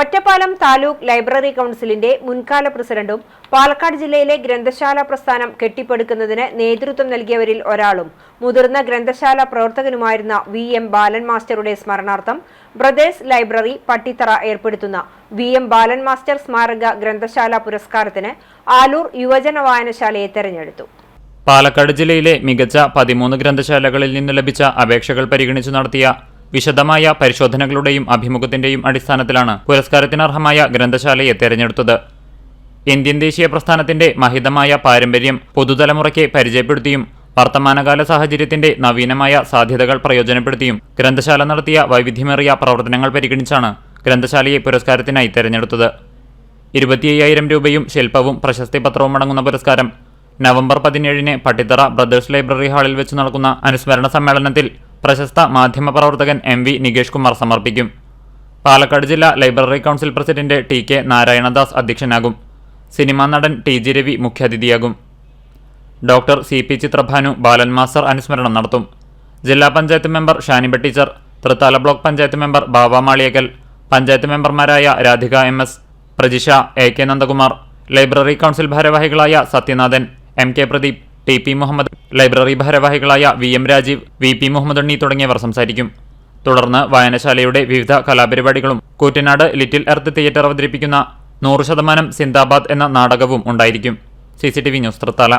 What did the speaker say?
Ottapalam taluk library കൗൺസിലിന്റെ മുൻകാല പ്രസിഡന്റും പാലക്കാട് ജില്ലയിലെ ഗ്രന്ഥശാല പ്രസ്ഥാനം കെട്ടിപ്പടുക്കുന്നതിന് നേതൃത്വം നൽകിയവരിൽ ഒരാളും. മുതിർന്ന ഗ്രന്ഥശാല പ്രവർത്തകനുമായിരുന്ന വി എം ബാലൻ മാസ്റ്ററുടെ സ്മരണാർത്ഥം ബ്രദേഴ്സ് ലൈബ്രറി പട്ടിത്തറ ഏർപ്പെടുത്തുന്ന വി എം ബാലൻ മാസ്റ്റർ സ്മാരക ഗ്രന്ഥശാല പുരസ്കാരത്തിന് ആലൂർ യുവജന വായനശാലയെ തെരഞ്ഞെടുത്തു. പാലക്കാട് ജില്ലയിലെ മികച്ച പതിമൂന്ന് ഗ്രന്ഥശാലകളിൽ നിന്ന് ലഭിച്ച അപേക്ഷകൾ പരിഗണിച്ചു നടത്തിയ വിശദമായ പരിശോധനകളുടെയും അഭിമുഖത്തിന്റെയും അടിസ്ഥാനത്തിലാണ് പുരസ്കാരത്തിനർഹമായ ഗ്രന്ഥശാലയെ തെരഞ്ഞെടുത്തത്. ഇന്ത്യൻ ദേശീയ പ്രസ്ഥാനത്തിന്റെ മഹിതമായ പാരമ്പര്യം പുതുതലമുറയ്ക്ക് പരിചയപ്പെടുത്തിയും വർത്തമാനകാല സാഹചര്യത്തിന്റെ നവീനമായ സാധ്യതകൾ പ്രയോജനപ്പെടുത്തിയും ഗ്രന്ഥശാല നടത്തിയ വൈവിധ്യമേറിയ പ്രവർത്തനങ്ങൾ പരിഗണിച്ചാണ് ഗ്രന്ഥശാലയെ പുരസ്കാരത്തിനായി തെരഞ്ഞെടുത്തത്. ഇരുപത്തിയ്യായിരം രൂപയും ശില്പവും പ്രശസ്തി പത്രവും അടങ്ങുന്ന പുരസ്കാരം നവംബർ പതിനേഴിന് പട്ടിത്തറ ബ്രദേഴ്സ് ലൈബ്രറി ഹാളിൽ വെച്ച് നടക്കുന്ന അനുസ്മരണ സമ്മേളനത്തിൽ പ്രശസ്ത മാധ്യമപ്രവർത്തകൻ എം വി നികേഷ് കുമാർ സമർപ്പിക്കും. പാലക്കാട് ജില്ലാ library council president T K Narayanadas അധ്യക്ഷനാകും. Cinema നടൻ ടി ജി രവി മുഖ്യാതിഥിയാകും. Doctor C P Chithrabhanu Balan master അനുസ്മരണം നടത്തും. ജില്ലാ panchayat member Shaniba teacher Thrithala block panchayat member Baba Maliyakkal panchayat മെമ്പർമാരായ Radhika M S Prajisha A K Nandakumar library council ഭാരവാഹികളായ Sathyanathan M K Pradeep T P Muhammad library ഭാരവാഹികളായ V M Rajeev V P Muhammad Unni തുടങ്ങിയവർ സംസാരിക്കും. തുടർന്ന് വായനശാലയുടെ വിവിധ കലാപരിപാടികളും Koottanad little earth theatre അവതരിപ്പിക്കുന്ന നൂറ് ശതമാനം സിന്ദാബാദ് എന്ന നാടകവും ഉണ്ടായിരിക്കും. C C T V news Thrithala.